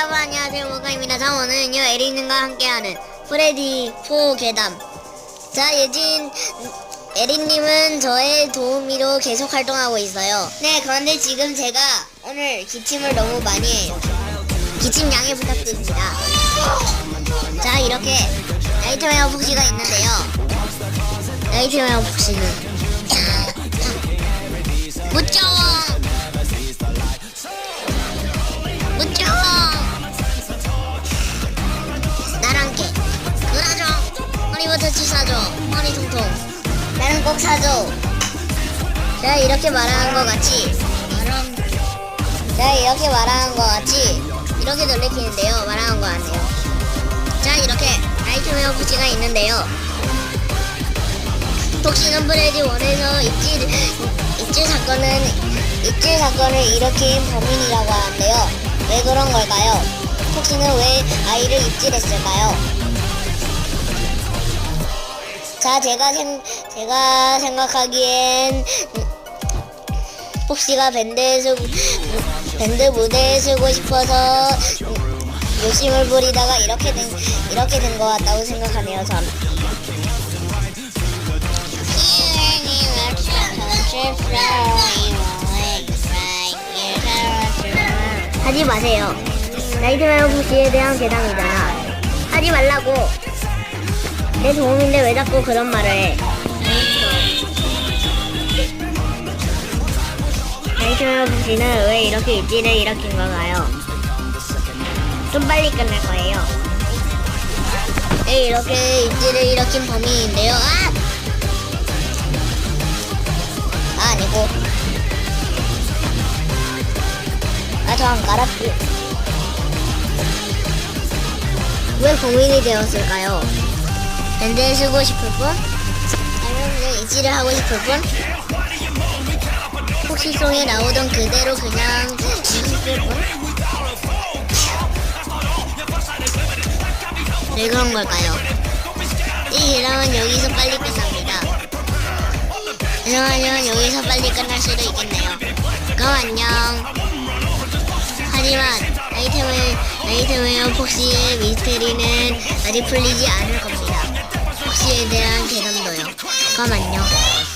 여러분 안녕하세요 모카입니다. 자 오늘은요 에릭님과 함께하는 프레디 4 괴담. 자 예진 에릭님은 저의 도우미로 계속 활동하고 있어요. 네 그런데 지금 제가 오늘 기침을 너무 많이 해요. 기침 양해 부탁드립니다. 자 이렇게 나이트메어 폭시가 있는데요. 나이트메어 폭시는 치 사줘. 허니 통통. 나는 꼭 사줘. 제가 이렇게 말하는 것 같이. 말한. 제가 이렇게 말하는 것 같이 이렇게 놀래키는데요. 말하는 거 아니에요. 자 이렇게 나이트메어 부지가 있는데요. 독신은 브레디 원에서 입질 입질 사건은 입질 사건을 일으킨 범인이라고 하는데요. 왜 그런 걸까요? 폭시는 왜 아이를 입질했을까요? 자, 제가 생 제가 생각하기엔 폭시가 밴드에 쓰고 밴드 무대에 쓰고 싶어서 욕심을 부리다가 이렇게 된 이렇게 된 것 같다고 생각하네요. 전. 하지 마세요. 나이트메어 부시에 대한 괴담이잖아. 하지 말라고. 내 도움인데 왜 자꾸 그런 말을 해? 나이트메어 부시는 왜 이렇게 입지를 일으킨 건가요? 좀 빨리 끝날 거예요. 네, 이렇게 입지를 일으킨 범인인데요. 아! 아, 아니고. 아, 저 안 깔았지. 왜 공인이 되었을까요? 밴드에 쓰고 싶을 분? 아니면 입지를 하고 싶을 분? 혹시 송에 나오던 그대로 그냥 있을 분? 왜 그런 걸까요? 이 계량은 여기서 빨리 끝납니다. 안녕하면 여기서 빨리 끝날 수도 있겠네요. 그럼 안녕. 하지만 아이템을 아이템웨어 폭시의 미스테리는 아직 풀리지 않을 겁니다. 폭시에 대한. 그럼 안녕.